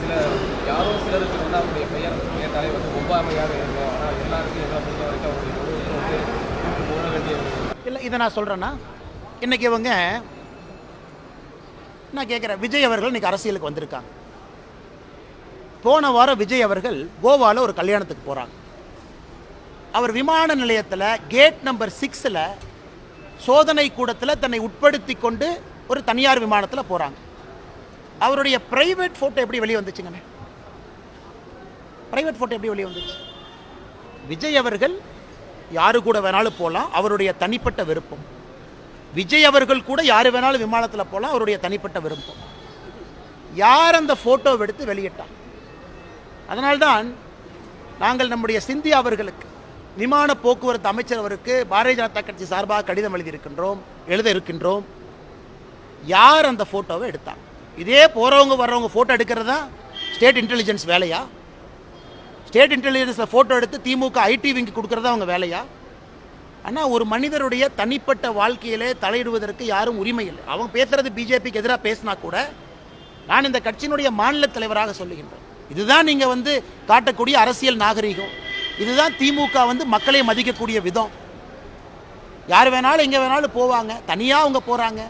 சில யாரோ சிலருக்கு வந்து அவருடைய பெயர் கேட்டாலே வந்து ஒவ்வாமையாக இருக்கும். ஆனால் எல்லாருக்கும் எங்களை பொறுத்த வரைக்கும் அவருடைய போட வேண்டிய இல்லை இதை நான் சொல்கிறேன்னா இன்றைக்கி இவங்க நான் கேட்குறேன் விஜய் அவர்கள் இன்றைக்கி அரசியலுக்கு வந்திருக்காங்க. போன வாரம் விஜய் அவர்கள் கோவாவில் ஒரு கல்யாணத்துக்கு போகிறாங்க அவர் விமான நிலையத்தில் கேட் நம்பர் சிக்ஸில் சோதனை கூடத்தில் தன்னை உட்படுத்தி கொண்டு ஒரு தனியார் விமானத்தில் போகிறாங்க அவருடைய பிரைவேட் ஃபோட்டோ எப்படி வெளியே வந்துச்சுங்கண்ணே பிரைவேட் ஃபோட்டோ எப்படி வெளியே வந்துச்சு? விஜய் அவர்கள் யாரு கூட வேணாலும் போகலாம் அவருடைய தனிப்பட்ட விருப்பம். விஜய் அவர்கள் கூட யார் வேணாலும் விமானத்தில் போகலாம் அவருடைய தனிப்பட்ட விருப்பம். யார் அந்த ஃபோட்டோவை எடுத்து வெளியிட்டார் அதனால்தான் நாங்கள் நம்முடைய சிந்தியா அவர்களுக்கு விமான போக்குவரத்து அமைச்சர் அவருக்கு பாரதிய ஜனதா கட்சி சார்பாக கடிதம் எழுதியிருக்கின்றோம் எழுத இருக்கின்றோம். யார் அந்த ஃபோட்டோவை எடுத்தாங்க இதே போகிறவங்க வர்றவங்க ஃபோட்டோ எடுக்கிறது? தான் ஸ்டேட் இன்டெலிஜென்ஸ் வேலையா ஸ்டேட் இன்டெலிஜென்ஸில் ஃபோட்டோ எடுத்து திமுக ஐடி விங்கு கொடுக்கறதா அவங்க வேலையா? ஆனால் ஒரு மனிதருடைய தனிப்பட்ட வாழ்க்கையிலே தலையிடுவதற்கு யாரும் உரிமை இல்லை. அவங்க பேசுறது பிஜேபிக்கு எதிராக பேசினா கூட நான் இந்த கட்சியினுடைய மாநில தலைவராக சொல்லுகின்றேன். இதுதான் நீங்கள் வந்து காட்டக்கூடிய அரசியல் நாகரிகம். இதுதான் திமுக வந்து மக்களை மதிக்கக்கூடிய விதம். யார் வேணாலும் எங்கே வேணாலும் போவாங்க. தனியாக அவங்க போகிறாங்க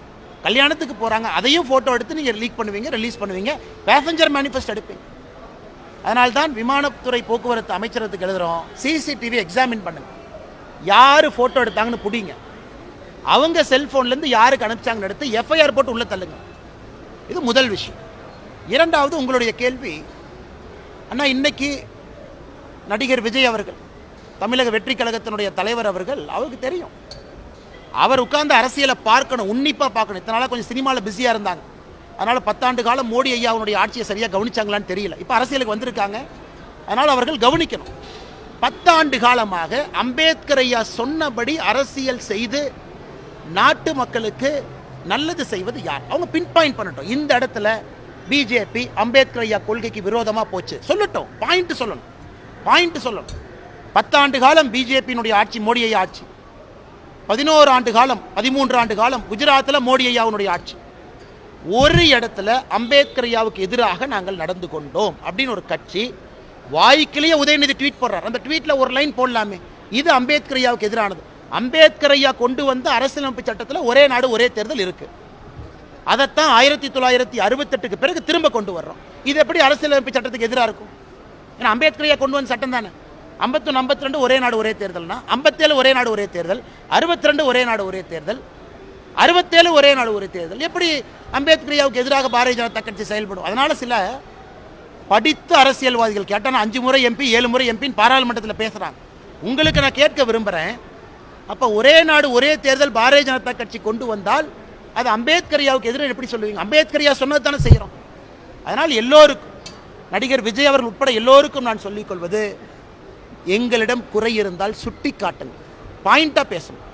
கல்யாணத்துக்கு போகிறாங்க அதையும் ஃபோட்டோ எடுத்து நீங்கள் லீக் பண்ணுவீங்க ரிலீஸ் பண்ணுவீங்க பேசஞ்சர் மேனிஃபெஸ்ட் எடுப்பீங்க. அதனால்தான் விமானத்துறை போக்குவரத்து அமைச்சரத்துக்கு எழுதுகிறோம் சிசிடிவி எக்ஸாமின் பண்ணுங்க. யார் ஃபோட்டோ எடுத்தாங்கன்னு பிடிங்க. அவங்க செல்ஃபோன்லேருந்து யாருக்கு அனுப்பிச்சாங்கன்னு எடுத்து எஃப்ஐஆர் போட்டு உள்ளே தள்ளுங்க. இது முதல் விஷயம். இரண்டாவது உங்களுடைய கேள்வி அண்ணா இன்னைக்கு நடிகர் விஜய் அவர்கள் தமிழக வெற்றி கழகத்தினுடைய தலைவர் அவர்கள் அவருக்கு தெரியும். அவர் உட்கார்ந்து அரசியலை பார்க்கணும் உன்னிப்பாக பார்க்கணும். இத்தனை நாளாக கொஞ்சம் சினிமாவில் பிஸியாக இருந்தாங்க. அதனால் பத்தாண்டு காலம் மோடி ஐயாவுடைய ஆட்சியை சரியாக கவனிச்சாங்களான்னு தெரியல. இப்போ அரசியலுக்கு வந்திருக்காங்க. அதனால் அவர்கள் கவனிக்கணும். பத்தாண்டு காலமாக அம்பேத்கர் ஐயா சொன்னபடி அரசியல் செய்து நாட்டு மக்களுக்கு நல்லது செய்வது யார்? அவங்க பின் பாயிண்ட் பண்ணட்டும். இந்த இடத்துல பிஜேபி அம்பேத்கர் ஐயா கொள்கைக்கு விரோதமாக போச்சு. சொல்லட்டும். பாயிண்ட் சொல்லணும். பாயிண்ட் சொல்லணும். பத்தாண்டு காலம் பிஜேபியினுடைய ஆட்சி மோடி ஐயா ஆட்சி. பதினோரு ஆண்டு காலம் பதிமூன்று ஆண்டு காலம் குஜராத்தில் மோடி ஐயாவுடைய ஆட்சி. ஒரு இடத்துல அம்பேத்கர் ஐயாவுக்கு எதிராக நாங்கள் நடந்து கொண்டோம் அப்படின்னு ஒரு கட்சி வாய்க்கிலேயே உதயநிதி ட்வீட் போடுறார். அந்த ட்வீட்டில் ஒரு லைன் போடலாமே. இது அம்பேத்கர் ஐயாவுக்கு எதிரானது. அம்பேத்கர் ஐயா கொண்டு வந்த அரசியலமைப்பு சட்டத்தில் ஒரே நாடு ஒரே தேர்தல் இருக்குது அதைத்தான் ஆயிரத்தி தொள்ளாயிரத்தி அறுபத்தெட்டுக்கு பிறகு திரும்ப கொண்டு வர்றோம். இது எப்படி அரசியலமைப்பு சட்டத்துக்கு எதிராக இருக்கும்? ஏன்னா அம்பேத்கர் ஐயா கொண்டு வந்த சட்டம் தானே? ஐம்பத்தொன்று ஐம்பத்தி ரெண்டு ஒரே நாடு ஒரே தேர்தல்னா ஐம்பத்தேழு ஒரே நாடு ஒரே தேர்தல் அறுபத்தி ரெண்டு ஒரே நாடு ஒரே தேர்தல் அறுபத்தேழு ஒரே நாடு ஒரே தேர்தல். எப்படி அம்பேத்கரியாவுக்கு எதிராக பாரதிய ஜனதா கட்சி செயல்படும்? அதனால் சில படித்த அரசியல்வாதிகள் கேட்டால் அஞ்சு முறை எம்பி ஏழு முறை எம்பின்னு பாராளுமன்றத்தில் பேசுகிறாங்க உங்களுக்கு நான் கேட்க விரும்புகிறேன் அப்போ ஒரே நாடு ஒரே தேர்தல் பாரதிய ஜனதா கட்சி கொண்டு வந்தால் அது அம்பேத்கரியாவுக்கு எதிராக எப்படி சொல்லுவீங்க? அம்பேத்கரியா சொன்னது தானே செய்கிறோம் அதனால் எல்லோருக்கும் நடிகர் விஜய் அவர்கள் உட்பட எல்லோருக்கும் நான் சொல்லிக் கொள்வது எங்களிடம் குறை இருந்தால் சுட்டி காட்டுங்க பாயிண்டாக பேசணும்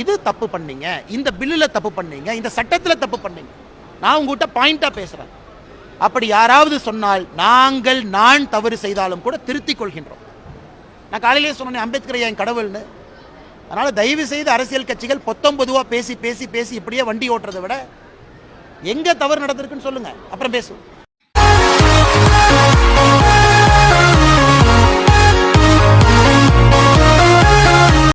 இது தப்பு பண்ணீங்க. இந்த பில்லில் தப்பு பண்ணீங்க. இந்த சட்டத்தில் தப்பு பண்ணீங்க. நான் உங்ககிட்ட பாயிண்டாக பேசுகிறேன் அப்படி யாராவது சொன்னால் நாங்கள் நான் தவறு செய்தாலும் கூட திருத்திக் கொள்கின்றோம். நான் காலையிலேயே சொன்னேன் அம்பேத்கர் ஐயா என் கடவுள்னு. அதனால் தயவு செய்து அரசியல் கட்சிகள் பொத்தொம்பதுவாக பேசி பேசி பேசி இப்படியே வண்டி ஓட்டுறதை விட எங்கே தவறு நடந்திருக்குன்னு சொல்லுங்கள் அப்புறம் பேசுவோம்.